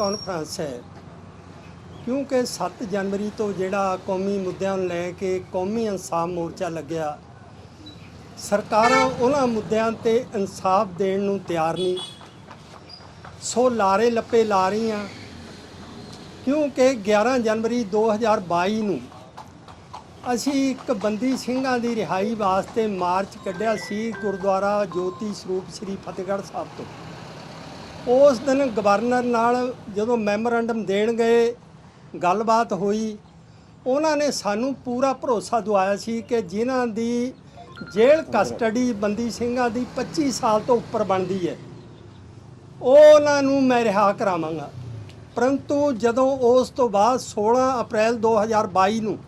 Conference ਹੈ? ਕਿਉਂਕਿ 7 ਜਨਵਰੀ ਤੋਂ ਜਿਹੜਾ ਕੌਮੀ ਮੁੱਦਿਆਂ ਨੂੰ ਲੈ ਕੇ ਕੌਮੀ ਇਨਸਾਫ ਮੋਰਚਾ ਲੱਗਿਆ, ਸਰਕਾਰਾਂ ਉਹਨਾਂ ਮੁੱਦਿਆਂ ਤੇ ਇਨਸਾਫ ਦੇਣ ਨੂੰ ਤਿਆਰ ਨਹੀਂ। ਸੋ ਲਾਰੇ ਲੱਪੇ ਲਾ ਰਹੀਆਂ, ਕਿਉਂਕਿ 11 ਜਨਵਰੀ 2022 ਨੂੰ ਅਸੀਂ ਇੱਕ ਬੰਦੀ ਸਿੰਘਾਂ ਦੀ ਰਿਹਾਈ ਵਾਸਤੇ ਮਾਰਚ ਕੱਢਿਆ ਸੀ ਗੁਰਦੁਆਰਾ ਜੋਤੀ ਸਰੂਪ ਸ੍ਰੀ ਫਤਿਹਗੜ੍ਹ ਸਾਹਿਬ ਤੋਂ। ਉਸ ਦਿਨ ਗਵਰਨਰ ਨਾਲ ਜਦੋਂ ਮੈਮੋਰੈਂਡਮ ਦੇਣ ਗਏ, ਗੱਲਬਾਤ ਹੋਈ, ਉਹਨਾਂ ਨੇ ਸਾਨੂੰ ਪੂਰਾ ਭਰੋਸਾ ਦਿਵਾਇਆ ਸੀ ਕਿ ਜਿਨ੍ਹਾਂ ਦੀ ਜੇਲ੍ਹ ਕਸਟਡੀ ਬੰਦੀ ਸਿੰਘਾਂ ਦੀ 25 ਸਾਲ ਤੋਂ ਉੱਪਰ ਬਣਦੀ ਹੈ ਉਹਨਾਂ ਨੂੰ ਮੈਂ ਰਿਹਾ ਕਰਾਵਾਂਗਾ। ਪਰੰਤੂ ਜਦੋਂ ਉਸ ਤੋਂ ਬਾਅਦ 16 ਅਪ੍ਰੈਲ 2022 ਨੂੰ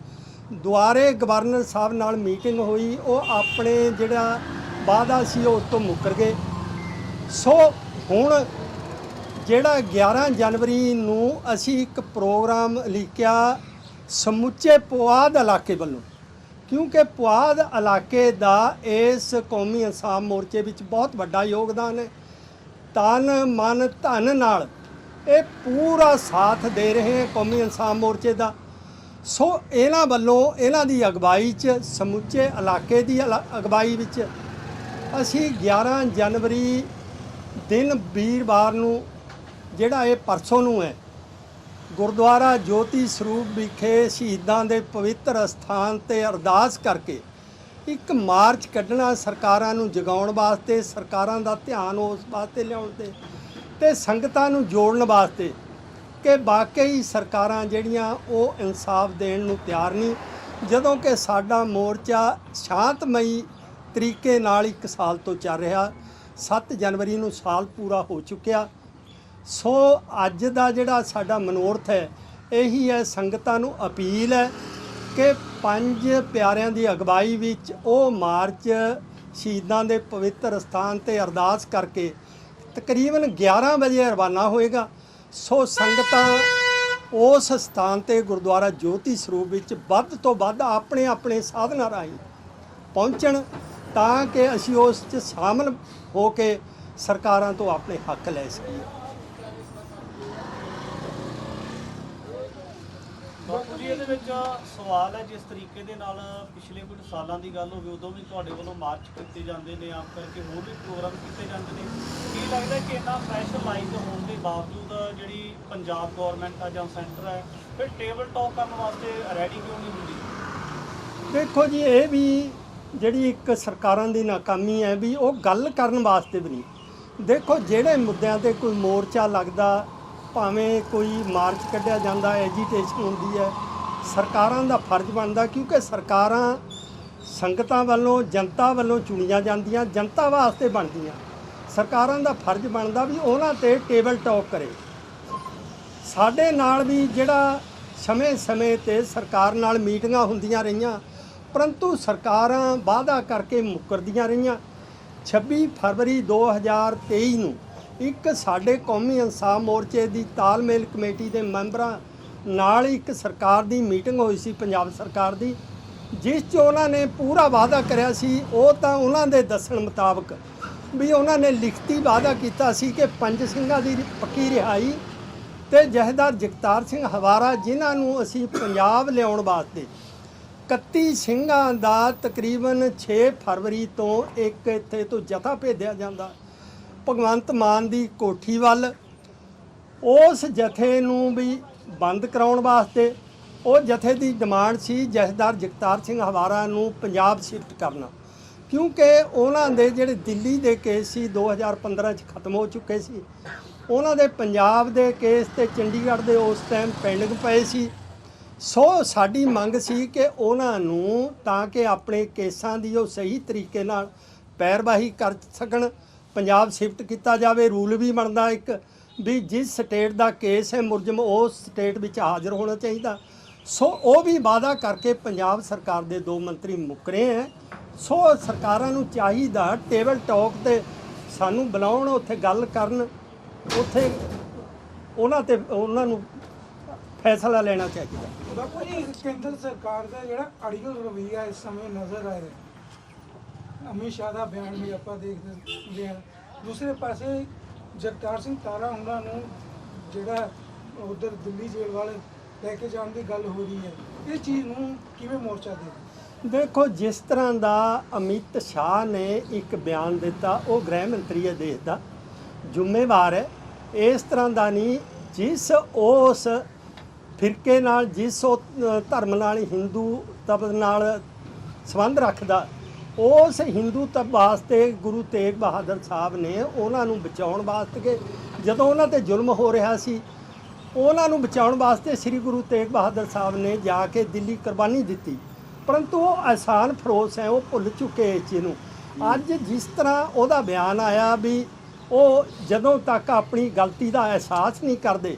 ਦੁਆਰੇ ਗਵਰਨਰ ਸਾਹਿਬ ਨਾਲ ਮੀਟਿੰਗ ਹੋਈ, ਉਹ ਆਪਣੇ ਜਿਹੜਾ ਵਾਅਦਾ ਸੀ ਉਹ ਤੋਂ ਮੁੱਕਰ ਗਏ। ਸੋ ਹੁਣ ਜਿਹੜਾ 11 ਜਨਵਰੀ ਨੂੰ ਅਸੀਂ ਇੱਕ ਪ੍ਰੋਗਰਾਮ ਲਿਖਿਆ ਸਮੁੱਚੇ ਪੁਆਧ ਇਲਾਕੇ ਵੱਲੋਂ, ਕਿਉਂਕਿ ਪੁਆਧ ਇਲਾਕੇ ਦਾ ਇਸ ਕੌਮੀ ਇਨਸਾਫ ਮੋਰਚੇ ਵਿੱਚ ਬਹੁਤ ਵੱਡਾ ਯੋਗਦਾਨ ਹੈ। ਤਨ, ਮਨ, ਧਨ ਨਾਲ ਇਹ ਪੂਰਾ ਸਾਥ ਦੇ ਰਹੇ ਹੈ ਕੌਮੀ ਇਨਸਾਫ ਮੋਰਚੇ ਦਾ। ਸੋ ਇਹਨਾਂ ਵੱਲੋਂ ਇਹਨਾਂ ਦੀ ਅਗਵਾਈ 'ਚ, ਸਮੁੱਚੇ ਇਲਾਕੇ ਦੀ ਅਲਾ- ਅਗਵਾਈ ਵਿੱਚ ਅਸੀਂ 11 ਜਨਵਰੀ ਦਿਨ ਵੀਰਵਾਰ ਨੂੰ ਜਿਹੜਾ ਇਹ ਪਰਸੋਂ ਨੂੰ ਹੈ, ਗੁਰਦੁਆਰਾ ਜੋਤੀ ਸਰੂਪ ਵਿਖੇ ਸ਼ਹੀਦਾਂ ਦੇ ਪਵਿੱਤਰ ਅਸਥਾਨ ਤੇ ਅਰਦਾਸ ਕਰਕੇ ਇੱਕ ਮਾਰਚ ਕੱਢਣਾ ਸਰਕਾਰਾਂ ਨੂੰ ਜਗਾਉਣ ਵਾਸਤੇ, ਸਰਕਾਰਾਂ ਦਾ ਧਿਆਨ ਉਸ ਵਾਸਤੇ ਲਿਆਉਣ ਤੇ ਤੇ ਸੰਗਤਾਂ ਨੂੰ ਜੋੜਨ ਵਾਸਤੇ ਕਿ ਵਾਕਈ ਸਰਕਾਰਾਂ ਜਿਹੜੀਆਂ ਉਹ ਇਨਸਾਫ ਦੇਣ ਨੂੰ ਤਿਆਰ ਨਹੀਂ। ਜਦੋਂ ਕਿ ਸਾਡਾ ਮੋਰਚਾ ਸ਼ਾਂਤਮਈ ਤਰੀਕੇ ਨਾਲ ਇੱਕ ਸਾਲ ਤੋਂ ਚੱਲ ਰਿਹਾ 7 ਜਨਵਰੀ ਨੂੰ ਸਾਲ ਪੂਰਾ ਹੋ ਚੁੱਕਿਆ। ਸੋ ਅੱਜ ਦਾ ਜਿਹੜਾ ਸਾਡਾ ਮਨੋਰਥ ਹੈ, ਇਹੀ ਹੈ ਸੰਗਤਾਂ ਨੂੰ ਅਪੀਲ ਹੈ ਕਿ ਪੰਜ ਪਿਆਰਿਆਂ ਦੀ ਅਗਵਾਈ ਵਿੱਚ ਉਹ ਮਾਰਚ ਸ਼ਹੀਦਾਂ ਦੇ ਪਵਿੱਤਰ ਸਥਾਨ ਤੇ ਅਰਦਾਸ ਕਰਕੇ ਤਕਰੀਬਨ 11 ਵਜੇ ਰਵਾਨਾ ਹੋਏਗਾ। ਸੋ ਸੰਗਤਾਂ ਉਸ ਸਥਾਨ ਤੇ ਗੁਰਦੁਆਰਾ ਜੋਤੀ ਸਰੂਪ ਵਿੱਚ ਵੱਧ ਤੋਂ ਵੱਧ ਆਪਣੇ ਆਪਣੇ ਸਾਧਨਾਂ ਰਾਹੀਂ ਪਹੁੰਚਣ। ਤਾਂ ਕਿ ਅਸੀਂ ਉਸ 'ਚ ਸ਼ਾਮਲ ਹੋ ਕੇ ਸਰਕਾਰਾਂ ਤੋਂ ਆਪਣੇ ਹੱਕ ਲੈ ਸਕੀਏ। ਬਾਪੂ ਜੀ ਇਹਦੇ ਵਿੱਚ ਸਵਾਲ ਹੈ ਜਿਸ ਤਰੀਕੇ ਦੇ ਨਾਲ ਪਿਛਲੇ ਕੁਝ ਸਾਲਾਂ ਦੀ ਗੱਲ ਹੋਵੇ ਉਦੋਂ ਵੀ ਤੁਹਾਡੇ ਵੱਲੋਂ ਮਾਰਚ ਕੀਤੇ ਜਾਂਦੇ ਨੇ ਆਪ ਕਰਕੇ ਹੋਰ ਵੀ ਪ੍ਰੋਗਰਾਮ ਕੀਤੇ ਜਾਂਦੇ ਨੇ। ਕੀ ਲੱਗਦਾ ਕਿ ਇੰਨਾ ਪ੍ਰੈਸ਼ਰਾਈਜ਼ ਹੋਣ ਦੇ ਬਾਵਜੂਦ ਜਿਹੜੀ ਪੰਜਾਬ ਗਵਰਨਮੈਂਟ ਆ ਜਾਂ ਸੈਂਟਰ ਹੈ ਫਿਰ ਟੇਬਲ ਟਾਕ ਕਰਨ ਵਾਸਤੇ ਰੈਡੀ ਕਿਉਂ ਨਹੀਂ ਹੁੰਦੀ? ਦੇਖੋ ਜੀ ਇਹ ਵੀ ਜਿਹੜੀ ਇੱਕ ਸਰਕਾਰਾਂ ਦੀ ਨਾਕਾਮੀ ਹੈ ਵੀ ਉਹ ਗੱਲ ਕਰਨ ਵਾਸਤੇ ਵੀ ਨਹੀਂ। ਦੇਖੋ, ਜਿਹੜੇ ਮੁੱਦਿਆਂ ਤੇ ਕੋਈ ਮੋਰਚਾ ਲੱਗਦਾ, ਭਾਵੇਂ ਕੋਈ ਮਾਰਚ ਕੱਢਿਆ ਜਾਂਦਾ ਐਜੀਟੇਸ਼ਨ ਹੁੰਦੀ ਹੈ, ਸਰਕਾਰਾਂ ਦਾ ਫਰਜ਼ ਬਣਦਾ ਕਿਉਂਕਿ ਸਰਕਾਰਾਂ ਸੰਗਤਾਂ ਵੱਲੋਂ, ਜਨਤਾ ਵੱਲੋਂ ਚੁਣੀਆਂ ਜਾਂਦੀਆਂ, ਜਨਤਾ ਵਾਸਤੇ ਬਣਦੀਆਂ। ਸਰਕਾਰਾਂ ਦਾ ਫਰਜ਼ ਬਣਦਾ ਵੀ ਉਹਨਾਂ ਤੇ ਟੇਬਲ ਟਾਕ ਕਰੇ। ਸਾਡੇ ਨਾਲ ਵੀ ਜਿਹੜਾ ਸਮੇਂ-ਸਮੇਂ ਤੇ ਸਰਕਾਰ ਨਾਲ ਮੀਟਿੰਗਾਂ ਹੁੰਦੀਆਂ ਰਹੀਆਂ ਪਰੰਤੂ ਸਰਕਾਰਾਂ ਵਾਅਦਾ ਕਰਕੇ ਮੁੱਕਰਦੀਆਂ ਰਹੀਆਂ। 26 ਫਰਵਰੀ 2023 ਨੂੰ ਇੱਕ ਸਾਡੇ ਕੌਮੀ ਇਨਸਾਫ ਮੋਰਚੇ ਦੀ ਤਾਲਮੇਲ ਕਮੇਟੀ ਦੇ ਮੈਂਬਰਾਂ ਨਾਲ ਇੱਕ ਸਰਕਾਰ ਦੀ ਮੀਟਿੰਗ ਹੋਈ ਸੀ, ਪੰਜਾਬ ਸਰਕਾਰ ਦੀ, ਜਿਸ 'ਚ ਉਹਨਾਂ ਨੇ ਪੂਰਾ ਵਾਅਦਾ ਕਰਿਆ ਸੀ। ਉਹ ਤਾਂ ਉਹਨਾਂ ਦੇ ਦੱਸਣ ਮੁਤਾਬਕ ਵੀ ਉਹਨਾਂ ਨੇ ਲਿਖਤੀ ਵਾਅਦਾ ਕੀਤਾ ਸੀ ਕਿ ਪੰਜ ਸਿੰਘਾਂ ਦੀ ਪੱਕੀ ਰਿਹਾਈ ਤੇ ਜਹੇਦਾਰ ਜਗਤਾਰ ਸਿੰਘ ਹਵਾਰਾ, ਜਿਨ੍ਹਾਂ ਨੂੰ ਅਸੀਂ ਪੰਜਾਬ ਲਿਆਉਣ ਵਾਸਤੇ 31 ਸਿੰਘਾਂ ਦਾ ਤਕਰੀਬਨ 6 ਫਰਵਰੀ ਤੋਂ ਇੱਕ ਇੱਥੇ ਤੋਂ ਜਥਾ ਭੇਜਿਆ ਜਾਂਦਾ। ਭਗਵੰਤ ਮਾਨ ਦੀ ਕੋਠੀ ਵੱਲ। ਉਸ ਜਥੇ ਨੂੰ ਵੀ ਬੰਦ ਕਰਾਉਣ ਵਾਸਤੇ ਉਹ ਜਥੇ ਦੀ ਡਿਮਾਂਡ ਸੀ ਜਥੇਦਾਰ ਜਗਤਾਰ ਸਿੰਘ ਹਵਾਰਾ ਨੂੰ ਪੰਜਾਬ ਸ਼ਿਫਟ ਕਰਨਾ। ਕਿਉਂਕਿ ਉਹਨਾਂ ਦੇ ਜਿਹੜੇ ਦਿੱਲੀ ਦੇ ਕੇਸ ਸੀ 2015 ਚ ਖਤਮ ਹੋ ਚੁੱਕੇ ਸੀ। ਉਹਨਾਂ ਦੇ ਪੰਜਾਬ ਦੇ ਕੇਸ ਤੇ ਚੰਡੀਗੜ੍ਹ ਦੇ ਉਸ ਟਾਈਮ ਪੈਂਡਿੰਗ ਪਏ ਸੀ। ਸੋ ਸਾਡੀ ਮੰਗ ਸੀ ਕਿ ਉਹਨਾਂ ਨੂੰ ਤਾਂ ਕਿ ਆਪਣੇ ਕੇਸਾਂ ਦੀ ਉਹ ਸਹੀ ਤਰੀਕੇ ਨਾਲ ਪੈਰਵਾਹੀ ਕਰ ਸਕਣ, ਪੰਜਾਬ ਸ਼ਿਫਟ ਕੀਤਾ ਜਾਵੇ, ਰੂਲ ਵੀ ਬਣਦਾ ਇੱਕ, ਵੀ ਜਿਸ ਸਟੇਟ ਦਾ ਕੇਸ ਹੈ ਮੁਲਜ਼ਮ ਉਸ ਸਟੇਟ ਵਿੱਚ ਹਾਜ਼ਰ ਹੋਣਾ ਚਾਹੀਦਾ। ਸੋ ਉਹ ਵੀ ਵਾਅਦਾ ਕਰਕੇ ਪੰਜਾਬ ਸਰਕਾਰ ਦੇ ਦੋ ਮੰਤਰੀ ਮੁੱਕਰੇ ਹੈ। ਸੋ ਸਰਕਾਰਾਂ ਨੂੰ ਚਾਹੀਦਾ ਟੇਬਲ ਟਾਕ ਤੇ ਸਾਨੂੰ ਬੁਲਾਉਣ, ਉੱਥੇ ਗੱਲ ਕਰਨ, ਉੱਥੇ ਉਹਨਾਂ ਤੇ, ਉਹਨਾਂ ਨੂੰ ਫੈਸਲਾ ਲੈਣਾ ਚਾਹੀਦਾ। ਬਾਪੂ ਜੀ, ਕੇਂਦਰ ਸਰਕਾਰ ਦਾ ਜਿਹੜਾ ਅੜੀਅਲ ਰਵੱਈਆ ਇਸ ਸਮੇਂ ਨਜ਼ਰ ਆਇਆ ਅਮਿਤ ਸ਼ਾਹ ਦਾ ਬਿਆਨ ਵੀ ਆਪਾਂ ਦੇਖਦੇ ਹਾਂ। ਦੂਸਰੇ ਪਾਸੇ ਜਗਤਾਰ ਸਿੰਘ ਤਾਰਾ ਉਹਨਾਂ ਨੂੰ ਜਿਹੜਾ ਉਧਰ ਦਿੱਲੀ ਜੇਲ੍ਹ ਵਾਲੇ ਲੈ ਕੇ ਜਾਣ ਦੀ ਗੱਲ ਹੋ ਰਹੀ ਹੈ। ਇਹ ਚੀਜ਼ ਨੂੰ ਕਿਵੇਂ ਮੋਰਚਾ ਦੇ ਦੇਖੋ, ਜਿਸ ਤਰ੍ਹਾਂ ਦਾ ਅਮਿਤ ਸ਼ਾਹ ਨੇ ਇੱਕ ਬਿਆਨ ਦਿੱਤਾ, ਉਹ ਗ੍ਰਹਿ ਮੰਤਰੀ ਹੈ ਦੇਸ਼ ਦਾ। ਜ਼ਿੰਮੇਵਾਰ ਹੈ। ਇਸ ਤਰ੍ਹਾਂ ਦਾ ਨਹੀਂ, ਜਿਸ ਉਸ ਫਿਰਕੇ ਨਾਲ ਜਿਸ ਉਹ ਧਰਮ ਨਾਲ ਹਿੰਦੂ ਤਬ ਨਾਲ ਸੰਬੰਧ ਰੱਖਦਾ, ਉਸ ਹਿੰਦੂ ਤਬ ਵਾਸਤੇ ਗੁਰੂ ਤੇਗ ਬਹਾਦਰ ਸਾਹਿਬ ਨੇ ਉਹਨਾਂ ਨੂੰ ਬਚਾਉਣ ਵਾਸਤੇ, ਜਦੋਂ ਉਹਨਾਂ ਤੇ ਜ਼ੁਲਮ ਹੋ ਰਿਹਾ ਸੀ, ਉਹਨਾਂ ਨੂੰ ਬਚਾਉਣ ਵਾਸਤੇ ਸ੍ਰੀ ਗੁਰੂ ਤੇਗ ਬਹਾਦਰ ਸਾਹਿਬ ਨੇ ਜਾ ਕੇ ਦਿੱਲੀ ਕੁਰਬਾਨੀ ਦਿੱਤੀ। ਪਰੰਤੂ ਉਹ ਆਸਾਨ ਫਰੋਸ ਹੈ, ਉਹ ਭੁੱਲ ਚੁੱਕੇ ਇਸ ਚੀਜ਼ ਨੂੰ। ਅੱਜ ਜਿਸ ਤਰ੍ਹਾਂ ਉਹਦਾ ਬਿਆਨ ਆਇਆ ਵੀ ਉਹ ਜਦੋਂ ਤੱਕ ਆਪਣੀ ਗਲਤੀ ਦਾ ਅਹਿਸਾਸ ਨਹੀਂ ਕਰਦੇ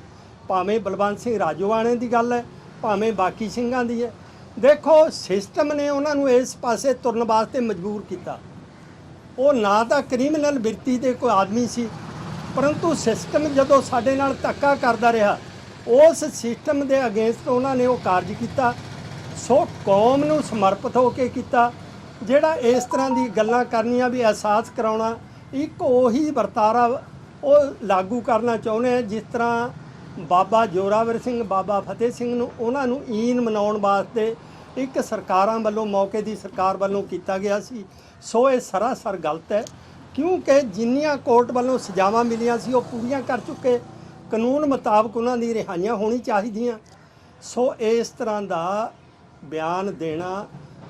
ਭਾਵੇਂ ਬਲਵੰਤ ਸਿੰਘ ਰਾਜੋਆਣੇ ਦੀ ਗੱਲ ਹੈ, ਭਾਵੇਂ ਬਾਕੀ ਸਿੰਘਾਂ ਦੀ ਹੈ। ਦੇਖੋ ਸਿਸਟਮ ਨੇ ਉਹਨਾਂ ਨੂੰ ਇਸ ਪਾਸੇ ਤੁਰਨ ਵਾਸਤੇ ਮਜਬੂਰ ਕੀਤਾ। ਉਹ ਨਾ ਤਾਂ ਕ੍ਰਿਮੀਨਲ ਬਿਰਤੀ ਦੇ ਕੋਈ ਆਦਮੀ ਸੀ, ਪਰੰਤੂ ਸਿਸਟਮ ਜਦੋਂ ਸਾਡੇ ਨਾਲ ਧੱਕਾ ਕਰਦਾ ਰਿਹਾ, ਉਸ ਸਿਸਟਮ ਦੇ ਅਗੇਂਸਟ ਉਹਨਾਂ ਨੇ ਉਹ ਕਾਰਜ ਕੀਤਾ। ਸੋ ਕੌਮ ਨੂੰ ਸਮਰਪਿਤ ਹੋ ਕੇ ਕੀਤਾ, ਜਿਹੜਾ ਇਸ ਤਰ੍ਹਾਂ ਦੀ ਗੱਲਾਂ ਕਰਨੀਆਂ ਵੀ ਅਹਿਸਾਸ ਕਰਾਉਣਾ, ਇੱਕ ਉਹੀ ਵਰਤਾਰਾ ਉਹ ਲਾਗੂ ਕਰਨਾ ਚਾਹੁੰਦੇ ਆ, ਜਿਸ ਤਰ੍ਹਾਂ ਬਾਬਾ ਜੋਰਾਵਰ ਸਿੰਘ, ਬਾਬਾ ਫਤਿਹ ਸਿੰਘ ਨੂੰ, ਉਹਨਾਂ ਨੂੰ ਈਨ ਮਨਾਉਣ ਵਾਸਤੇ ਇੱਕ ਸਰਕਾਰਾਂ ਵੱਲੋਂ, ਮੌਕੇ ਦੀ ਸਰਕਾਰ ਵੱਲੋਂ ਕੀਤਾ ਗਿਆ ਸੀ। ਸੋ ਇਹ ਸਰਾਸਰ ਗਲਤ ਹੈ, ਕਿਉਂਕਿ ਜਿੰਨੀਆਂ ਕੋਰਟ ਵੱਲੋਂ ਸਜ਼ਾਵਾਂ ਮਿਲੀਆਂ ਸੀ, ਉਹ ਪੂਰੀਆਂ ਕਰ ਚੁੱਕੇ। ਕਾਨੂੰਨ ਮੁਤਾਬਕ ਉਹਨਾਂ ਦੀ ਰਿਹਾਈਆਂ ਹੋਣੀ ਚਾਹੀਦੀਆਂ। ਸੋ ਇਸ ਤਰ੍ਹਾਂ ਦਾ ਬਿਆਨ ਦੇਣਾ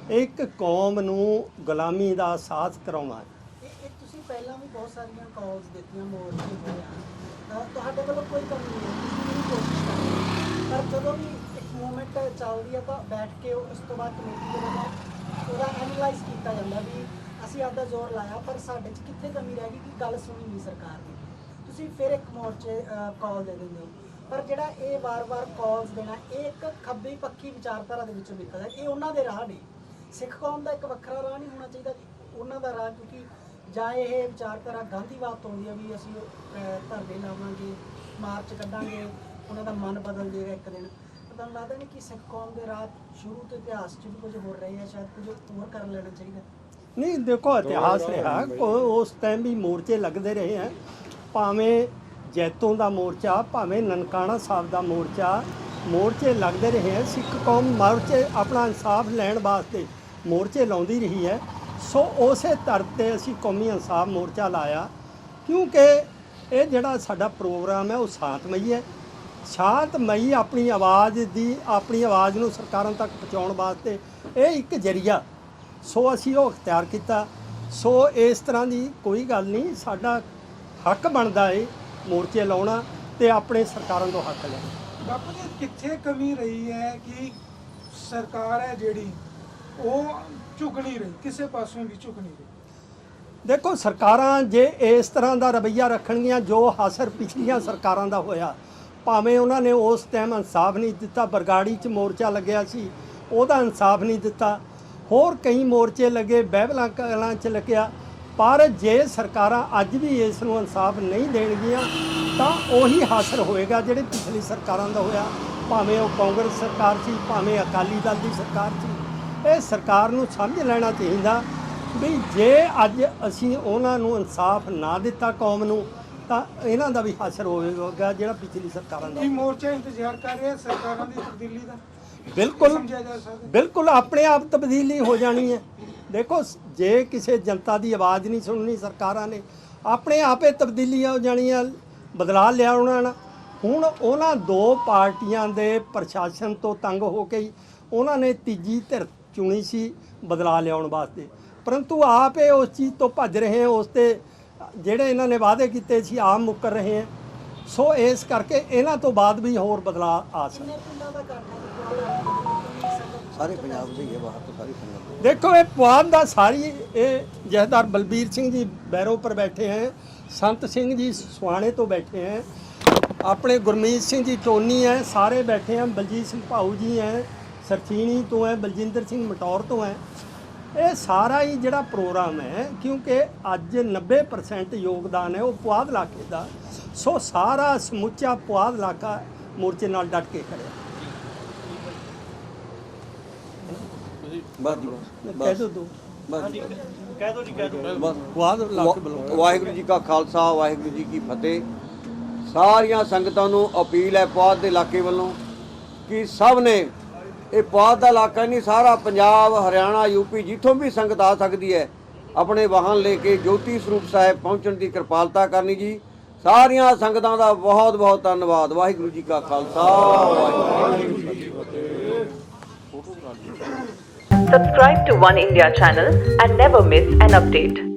ਇੱਕ ਕੌਮ ਨੂੰ ਗੁਲਾਮੀ ਦਾ ਸਾਥ ਕਰਾਉਣਾ ਹੈ। ਇਹ ਤੁਸੀਂ ਪਹਿਲਾਂ ਵੀ ਬਹੁਤ ਸਾਰੀਆਂ ਕਾਲਸ ਦਿੱਤੀਆਂ, ਮੋਰਚੇ ਹੋਏ ਤੁਹਾਡੇ ਵੱਲੋਂ ਕੋਈ ਕਮੀ ਨਹੀਂ ਹੈ, ਤੁਸੀਂ ਵੀ ਕੋਸ਼ਿਸ਼ ਕਰ ਪਰ ਜਦੋਂ ਵੀ ਇੱਕ ਮੂਵਮੈਂਟ ਚੱਲਦੀ ਹੈ ਤਾਂ ਬੈਠ ਕੇ ਉਸ ਤੋਂ ਬਾਅਦ ਕਮੇਟੀ ਦੇ ਵੱਲੋਂ ਉਹਦਾ ਐਨਲਾਈਜ਼ ਕੀਤਾ ਜਾਂਦਾ ਵੀ ਅਸੀਂ ਆਪਦਾ ਜ਼ੋਰ ਲਾਇਆ, ਪਰ ਸਾਡੇ 'ਚ ਕਿੱਥੇ ਕਮੀ ਰਹਿ ਗਈ ਕਿ ਗੱਲ ਸੁਣੀ ਨਹੀਂ ਸਰਕਾਰ ਦੀ ਤੁਸੀਂ ਫਿਰ ਇੱਕ ਮੋਰਚੇ ਕਾਲ ਦੇ ਦਿੰਦੇ ਹੋ। ਪਰ ਜਿਹੜਾ ਇਹ ਵਾਰ-ਵਾਰ ਕਾਲਸ ਦੇਣਾ, ਇਹ ਇੱਕ ਖੱਬੀ ਪੱਕੀ ਵਿਚਾਰਧਾਰਾ ਦੇ ਵਿੱਚੋਂ ਨਿਕਲਦਾ ਇਹ ਉਹਨਾਂ ਦੇ ਰਾਹ ਨੇ। ਸਿੱਖ ਕੌਮ ਦਾ ਇੱਕ ਵੱਖਰਾ ਰਾਹ ਨਹੀਂ ਹੋਣਾ ਚਾਹੀਦਾ ਉਹਨਾਂ ਦਾ ਰਾਹ ਕਿਉਂਕਿ ਜਾਂ ਇਹ ਵਿਚਾਰਧਾਰਾ ਗਾਂਧੀਵਾਦ ਤੋਂ ਆਉਂਦੀ ਹੈ ਵੀ ਅਸੀਂ ਅਹ, ਧਰਨੇ ਲਾਵਾਂਗੇ ਮਾਰਚ ਕੱਢਾਂਗੇ ਉਹਨਾਂ ਦਾ ਮਨ ਬਦਲ ਜਾਏਗਾ ਇੱਕ ਦਿਨ। ਤਾਂ ਤੁਹਾਨੂੰ ਲੱਗਦਾ ਨਹੀਂ ਕਿ ਸਿੱਖ ਕੌਮ ਦੇ ਰਾਹ ਸ਼ੁਰੂ ਤੋਂ ਇਤਿਹਾਸ 'ਚ ਵੀ ਕੁਝ ਹੋ ਰਹੇ ਆ ਸ਼ਾਇਦ ਕੁਝ ਹੋਰ ਕਰ ਲੈਣਾ ਚਾਹੀਦਾ? ਨਹੀਂ ਦੇਖੋ ਇਤਿਹਾਸ ਰਿਹਾ। ਕੋ- ਉਸ ਟਾਈਮ ਵੀ ਮੋਰਚੇ ਲੱਗਦੇ ਰਹੇ ਹੈ ਭਾਵੇਂ ਜੈਤੋਂ ਦਾ ਮੋਰਚਾ ਭਾਵੇਂ ਨਨਕਾਣਾ ਸਾਹਿਬ ਦਾ ਮੋਰਚਾ ਮੋਰਚੇ ਲੱਗਦੇ ਰਹੇ ਹੈ ਸਿੱਖ ਕੌਮ ਮੋਰਚੇ ਆਪਣਾ ਇਨਸਾਫ ਲੈਣ ਵਾਸਤੇ ਮੋਰਚੇ ਲਾਉਂਦੀ ਰਹੀ ਹੈ। ਸੋ ਉਸੇ ਤਰ੍ਹਾਂ ਤੇ ਅਸੀਂ ਕੌਮੀ ਇਨਸਾਫ ਮੋਰਚਾ ਲਾਇਆ, ਕਿਉਂਕਿ ਇਹ ਜਿਹੜਾ ਸਾਡਾ ਪ੍ਰੋਗਰਾਮ ਹੈ ਉਹ ਸ਼ਾਂਤਮਈ ਹੈ। ਸ਼ਾਂਤਮਈ ਆਪਣੀ ਆਵਾਜ਼ ਦੀ, ਆਪਣੀ ਆਵਾਜ਼ ਨੂੰ ਸਰਕਾਰਾਂ ਤੱਕ ਪਹੁੰਚਾਉਣ ਵਾਸਤੇ ਇਹ ਇੱਕ ਜਰੀਆ। ਸੋ ਅਸੀਂ ਉਹ ਅਖਤਿਆਰ ਕੀਤਾ। ਸੋ ਇਸ ਤਰ੍ਹਾਂ ਦੀ ਕੋਈ ਗੱਲ ਨਹੀਂ, ਸਾਡਾ ਹੱਕ ਬਣਦਾ ਏ ਮੋਰਚੇ ਲਾਉਣਾ ਤੇ ਆਪਣੇ ਸਰਕਾਰਾਂ ਤੋਂ ਹੱਕ ਲੈਣਾ। ਬਾਪੂ ਜੀ, ਕਿੱਥੇ ਕਮੀ ਰਹੀ ਹੈ ਕਿ ਸਰਕਾਰ ਹੈ ਜਿਹੜੀ, ਉਹ ਝੁਕ ਨਹੀਂ ਰਹੀ, ਕਿਸੇ ਪਾਸੋਂ ਵੀ ਝੁਕ ਨਹੀਂ ਰਹੀ। ਦੇਖੋ, ਸਰਕਾਰਾਂ ਜੇ ਇਸ ਤਰ੍ਹਾਂ ਦਾ ਰਵੱਈਆ ਰੱਖਣਗੀਆਂ, ਜੋ ਹਾਸਰ ਪਿਛਲੀਆਂ ਸਰਕਾਰਾਂ ਦਾ ਹੋਇਆ, ਭਾਵੇਂ ਉਹਨਾਂ ਨੇ ਉਸ ਟਾਈਮ ਇਨਸਾਫ ਨਹੀਂ ਦਿੱਤਾ, ਬਰਗਾੜੀ 'ਚ ਮੋਰਚਾ ਲੱਗਿਆ ਸੀ, ਉਹਦਾ ਇਨਸਾਫ ਨਹੀਂ ਦਿੱਤਾ, ਹੋਰ ਕਈ ਮੋਰਚੇ ਲੱਗੇ, ਬਹਿਬਲਾਂ ਕਲਾਂ 'ਚ ਲੱਗਿਆ, ਪਰ ਜੇ ਸਰਕਾਰਾਂ ਅੱਜ ਵੀ ਇਸ ਨੂੰ ਇਨਸਾਫ ਨਹੀਂ ਦੇਣਗੀਆਂ, ਤਾਂ ਉਹੀ ਹਾਸਰ ਹੋਏਗਾ ਜਿਹੜੇ ਪਿਛਲੀ ਸਰਕਾਰਾਂ ਦਾ ਹੋਇਆ, ਭਾਵੇਂ ਉਹ ਕਾਂਗਰਸ ਸਰਕਾਰ ਸੀ, ਭਾਵੇਂ ਅਕਾਲੀ ਦਲ ਦੀ ਸਰਕਾਰ ਸੀ। ਇਹ ਸਰਕਾਰ ਨੂੰ ਸਮਝ ਲੈਣਾ ਚਾਹੀਦਾ ਵੀ ਜੇ ਅੱਜ ਅਸੀਂ ਉਹਨਾਂ ਨੂੰ ਇਨਸਾਫ ਨਾ ਦਿੱਤਾ ਕੌਮ ਨੂੰ ਤਾਂ ਇਹਨਾਂ ਦਾ ਵੀ ਹਾਸਲ ਹੋਵੇਗਾ ਜਿਹੜਾ ਪਿਛਲੀ ਸਰਕਾਰਾਂ ਦਾ। ਕੀ ਮੋਰਚਾ ਇੰਤਜ਼ਾਰ ਕਰ ਰਿਹਾ ਸਰਕਾਰਾਂ ਦੀ ਤਬਦੀਲੀ ਦਾ? ਬਿਲਕੁਲ ਬਿਲਕੁਲ ਆਪਣੇ ਆਪ ਤਬਦੀਲੀ ਹੋ ਜਾਣੀ ਹੈ। ਦੇਖੋ ਜੇ ਕਿਸੇ ਜਨਤਾ ਦੀ ਆਵਾਜ਼ ਨਹੀਂ ਸੁਣਨੀ ਸਰਕਾਰਾਂ ਨੇ ਆਪਣੇ ਆਪੇ ਤਬਦੀਲੀਆਂ ਹੋ ਜਾਣੀਆਂ ਬਦਲਾ ਲਿਆਉਣਾ ਨਾ। ਹੁਣ ਉਹਨਾਂ ਦੋ ਪਾਰਟੀਆਂ ਦੇ ਪ੍ਰਸ਼ਾਸਨ ਤੋਂ ਤੰਗ ਹੋ ਕੇ ਹੀ ਉਹਨਾਂ ਨੇ ਤੀਜੀ ਧਿਰ ਚੁਣੀ ਸੀ ਬਦਲਾ ਲਿਆਉਣ ਵਾਸਤੇ। ਪਰੰਤੂ ਆਪੇ ਉਸ ਚੀਜ਼ ਤੋਂ ਭੱਜ ਰਹੇ ਹੈ ਉਸ ਤੇ ਜਿਹੜੇ ਇਹਨਾਂ ਨੇ ਵਾਅਦੇ ਕੀਤੇ ਸੀ ਆਪ ਮੁੱਕਰ ਰਹੇ ਹੈ। ਸੋ ਇਸ ਕਰਕੇ ਇਹਨਾਂ ਤੋਂ ਬਾਅਦ ਵੀ ਹੋਰ ਬਦਲਾ ਆ ਸਕਦਾ। ਸਾਰੇ ਪੰਜਾਬ ਦੇ ਹੀ ਹੈ ਬਾਹਰ ਤੋਂ ਸਾਰੀ ਪੰਜਾਬ ਦੇਖੋ ਇਹ ਪੁਆਧ ਦਾ ਸਾਰੀ ਇਹ ਜਹਦਾਰ ਬਲਬੀਰ ਸਿੰਘ ਜੀ ਬੈਰੋ ਪਰ ਬੈਠੇ ਹੈ ਸੰਤ ਸਿੰਘ ਜੀ ਸੁਆਣੇ ਤੋਂ ਬੈਠੇ ਹੈ ਆਪਣੇ ਗੁਰਮੀਤ ਸਿੰਘ ਜੀ ਟੋਨੀ ਹੈ ਸਾਰੇ ਬੈਠੇ ਹੈ ਬਲਜੀਤ ਸਿੰਘ ਭਾਊ ਜੀ ਹੈ ਸਰਚੀਣੀ ਤੋਂ ਹੈ ਬਲਜਿੰਦਰ ਸਿੰਘ ਮਟੌਰ ਤੋਂ ਹੈ। ਇਹ ਸਾਰਾ ਹੀ ਜਿਹੜਾ ਪ੍ਰੋਗਰਾਮ ਹੈ ਕਿਉਂਕਿ ਅੱਜ 90% ਯੋਗਦਾਨ ਹੈ ਉਹ ਪੁਆਧ ਇਲਾਕੇ ਦਾ। ਸੋ ਸਾਰਾ ਸਮੁੱਚਾ ਪੁਆਧ ਇਲਾਕਾ ਮੋਰਚੇ ਨਾਲ ਡਟ ਕੇ ਖੜਿਆ। ਬਸ ਜੀ ਬਸ। ਕਹਿ ਦੋ ਦੋ। ਬਸ ਕਹਿ ਦਿਓ ਜੀ ਕਹਿ ਦਿਓ ਬਸ। ਪੁਆਧ ਇਲਾਕੇ ਵਾ- ਵਾਹਿਗੁਰੂ ਜੀ ਕਾ ਖਾਲਸਾ ਵਾਹਿਗੁਰੂ ਜੀ ਕੀ ਫਤਿਹ। ਸਾਰੀਆਂ ਸੰਗਤਾਂ ਨੂੰ ਅਪੀਲ ਹੈ ਪੁਆਧ ਦੇ ਇਲਾਕੇ ਵੱਲੋਂ ਕਿ ਸਭ ਨੇ ਇਹ ਪੁਆਧ ਦਾ ਇਲਾਕਾ ਨਹੀਂ, ਸਾਰਾ ਪੰਜਾਬ, ਹਰਿਆਣਾ ਯੂਪੀ ਜਿੱਥੋਂ ਵੀ ਸੰਗਤ ਆ ਸਕਦੀ ਹੈ, ਆਪਣੇ ਵਾਹਨ ਲੈ ਕੇ ਜੋਤੀ ਸਰੂਪ ਸਾਹਿਬ ਪਹੁੰਚਣ ਦੀ ਕਿਰਪਾਲਤਾ ਕਰਨੀ ਜੀ। ਸਾਰੀਆਂ ਸੰਗਤਾਂ ਦਾ ਬਹੁਤ ਬਹੁਤ ਧੰਨਵਾਦ। ਵਾਹਿਗੁਰੂ ਜੀ ਕਾ ਖਾਲਸਾ। ਵਾਹਿਗੁਰੂ ਜੀ ਕੀ ਫਤਿਹ Subscribe to One India channel and never miss an update.